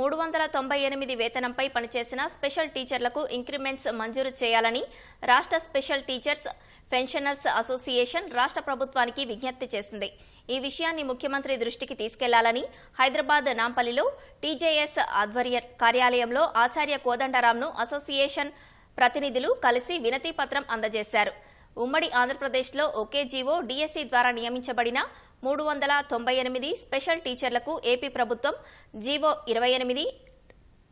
మూడు వందల తొంభై ఎనిమిది వేతనంపై పనిచేసిన స్పెషల్ టీచర్లకు ఇంక్రిమెంట్స్ మంజూరు చేయాలని రాష్ట్ర స్పెషల్ టీచర్స్ పెన్షనర్స్ అసోసియేషన్ రాష్ట్ర ప్రభుత్వానికి విజ్ఞప్తి చేసింది. ఈ విషయాన్ని ముఖ్యమంత్రి దృష్టికి తీసుకెళ్ళాలని హైదరాబాద్ నాంపల్లిలో టీజేఎస్ ఆధ్వర్య కార్యాలయంలో ఆచార్య కోదండరాంను అసోసియేషన్ ప్రతినిధులు కలిసి వినతిపత్రం అందజేశారు. ఉమ్మడి ఆంధ్రప్రదేశ్లో ఒకే జీవో డిఎస్సి ద్వారా నియమించబడిన మూడు వందల తొంభై ఎనిమిది స్పెషల్ టీచర్లకు ఏపీ ప్రభుత్వం జీవో ఇరవై ఎనిమిది.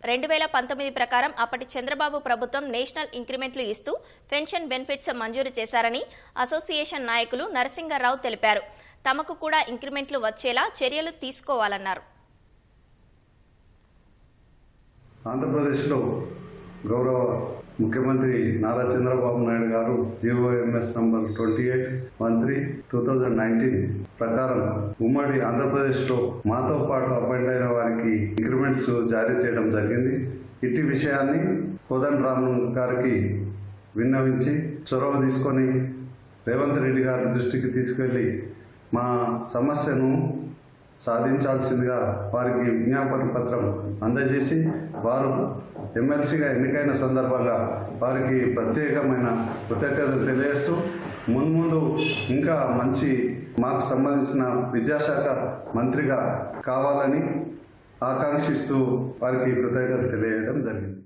రెండు వేల పంతొమ్మిది ప్రకారం అప్పటి చంద్రబాబు ప్రభుత్వం నేషనల్ ఇంక్రిమెంట్లు ఇస్తూ పెన్షన్ బెనిఫిట్స్ మంజూరు చేశారని అసోసియేషన్ నాయకులు నరసింగరావు తెలిపారు. తమకు కూడా ఇంక్రిమెంట్లు వచ్చేలా చర్యలు తీసుకోవాలన్నారు. ఆంధ్రప్రదేశ్లో గౌరవ ముఖ్యమంత్రి నారా చంద్రబాబు నాయుడు గారు GOMS number twenty eight one three two thousand nineteen ప్రకారం ఉమ్మడి ఆంధ్రప్రదేశ్లో మాతో పాటు అపాయింట్ అయిన వారికి ఇంక్రిమెంట్స్ జారీ చేయడం జరిగింది. ఇట్టి విషయాన్ని కోదండ రామ్ గారికి విన్నవించి చొరవ తీసుకొని రేవంత్ రెడ్డి గారి దృష్టికి తీసుకెళ్ళి మా సమస్యను సాధించాల్సిందిగా వారికి విజ్ఞాపన పత్రం అందజేసి వారు ఎమ్మెల్సీగా ఎన్నికైన సందర్భంగా వారికి ప్రత్యేకమైన కృతజ్ఞతలు తెలియజేస్తూ మున్ముందు ఇంకా మంచి మాకు సంబంధించిన విద్యాశాఖ మంత్రిగా కావాలని ఆకాంక్షిస్తూ వారికి కృతజ్ఞతలు తెలియజేయడం జరిగింది.